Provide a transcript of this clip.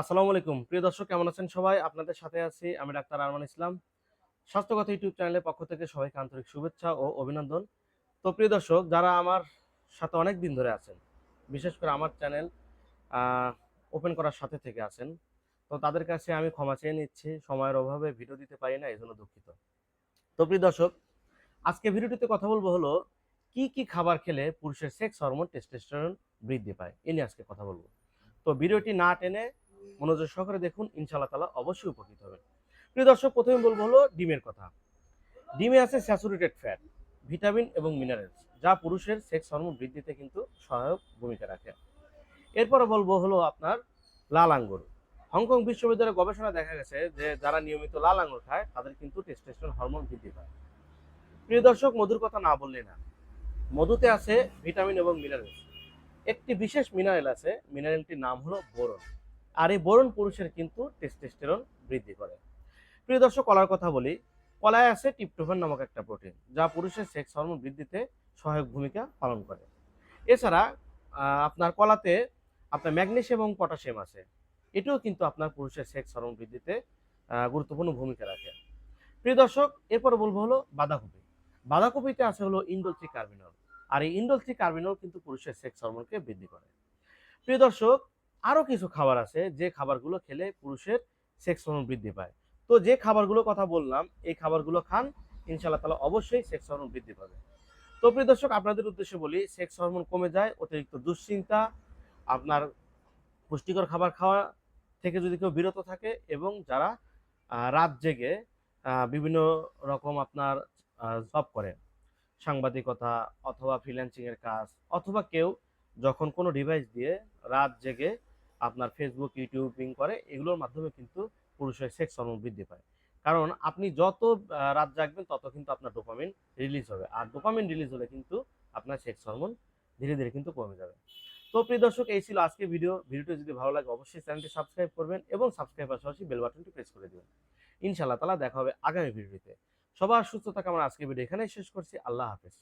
আসসালামু আলাইকুম। প্রিয় দর্শক, কেমন আছেন সবাই? আপনাদের সাথে আছি আমি ডাক্তার আরমান ইসলাম। স্বাস্থ্যগত ইউটিউব চ্যানেলের পক্ষ থেকে সবাইকে আন্তরিক শুভেচ্ছা ও অভিনন্দন। তো প্রিয় দর্শক, যারা আমার সাথে অনেক দিন ধরে আছেন, বিশেষ করে আমার চ্যানেল ওপেন করার সাথে থেকে আছেন, তো তাদের কাছে আমি ক্ষমা চেয়ে নিচ্ছি, সময়ের অভাবে ভিডিও দিতে পারি না এই জন্য দুঃখিত। তো প্রিয় দর্শক, আজকে ভিডিওটিতে কথা বলব হলো, কি কি খাবার খেলে পুরুষের সেক্স হরমোন টেস্টোস্টেরন বৃদ্ধি পায়? এ নিয়ে আজকে কথা বলব। তো ভিডিওটি না টেনে মনোযোগ সহকারে দেখুন, ইনশাআল্লাহ তালা অবশ্যই উপকৃত হবেন। প্রিয় দর্শক প্রথমে বলব হলো ডিমের কথা। ডিমে আছে স্যাচুরেটেড ফ্যাট, ভিটামিন এবং মিনারেলস, যা পুরুষের সেক্স হরমোন বৃদ্ধিতে কিন্তু সহায়ক ভূমিকা রাখে। এরপরে বলব হলো আপনার লাল আঙ্গুর। হংকং বিশ্ববিদ্যালয়ের গবেষণা দেখা গেছে যে যারা নিয়মিত লাল আঙ্গুর খায়, তাদের কিন্তু টেস্টোস্টেরন হরমোন বৃদ্ধি পায়। প্রিয় দর্শক, মধুর কথা না বললে না। মধুতে আছে ভিটামিন এবং মিনারেলস। একটি বিশেষ মিনারেল আছে, মিনারেলটির নাম হলো বোরন। আর এই বোরন পুরুষের কিন্তু টেস্টোস্টেরন বৃদ্ধি করে। প্রিয় দর্শক, কলার কথা বলি। কলায় আছে টিপটোফেন নামক একটা প্রোটিন যা পুরুষের সেক্স হরমোন বৃদ্ধিতে সহায়ক ভূমিকা পালন করে। এছাড়া আপনার কলাতে আপনার ম্যাগনেসিয়াম এবং পটাশিয়াম আছে। এটাও কিন্তু আপনার পুরুষের সেক্স হরমোন বৃদ্ধিতে গুরুত্বপূর্ণ ভূমিকা রাখে। প্রিয় দর্শক, এরপর বলব হলো বাঁধাকপি। বাঁধাকপিতে আছে হলো ইন্ডোলথ্রি কার্বিনল আর এই ইন্ডোলথ্রি কার্বিনল কিন্তু পুরুষের সেক্স হরমোনকে বৃদ্ধি করে। প্রিয় দর্শক আরও কিছু খাবার আছে যে খাবারগুলো খেলে পুরুষের সেক্স হরমোন বৃদ্ধি পায়। তো যে খাবারগুলোর কথা বললাম, এই খাবারগুলো খান, ইনশাআল্লাহ তালা অবশ্যই সেক্স হরমোন বৃদ্ধি পাবে। তো প্রিয় দর্শক, আপনাদের উদ্দেশ্যে বলি সেক্স হরমোন কমে যায়, অতিরিক্ত দুশ্চিন্তা, আপনার পুষ্টিকর খাবার খাওয়া থেকে যদি কেউ বিরত থাকে এবং যারা রাত জেগে বিভিন্ন রকম আপনার জব করে, সাংবাদিকতা অথবা ফ্রিল্যান্সিংয়ের কাজ, অথবা কেউ যখন কোনো ডিভাইস দিয়ে রাত জেগে আপনার ফেসবুক ইউটিউবিং করে, এগুলোর মাধ্যমে কিন্তু পুরুষের সেক্স হরমোন বৃদ্ধি পায়। কারণ আপনি যত রাত জাগবেন, তত কিন্তু আপনার ডোপামিন রিলিজ হবে। আর ডোপামিন রিলিজ হলে কিন্তু আপনার সেক্স হরমোন ধীরে ধীরে কিন্তু কমে যাবে। তো প্রিয় দর্শক, এই ছিল আজকে ভিডিও ভিডিওটি যদি ভালো লাগে, অবশ্যই চ্যানেলটি সাবস্ক্রাইব করবেন এবং সাবস্ক্রাইব পাশাপাশি বেল বাটনটি প্রেস করে দেবেন। ইনশাআল্লাহ তালা দেখা হবে আগামী ভিডিওতে সবার সুস্থতা কামনা আজকে ভিডিও এখানেই শেষ করছি। আল্লাহ হাফেজ।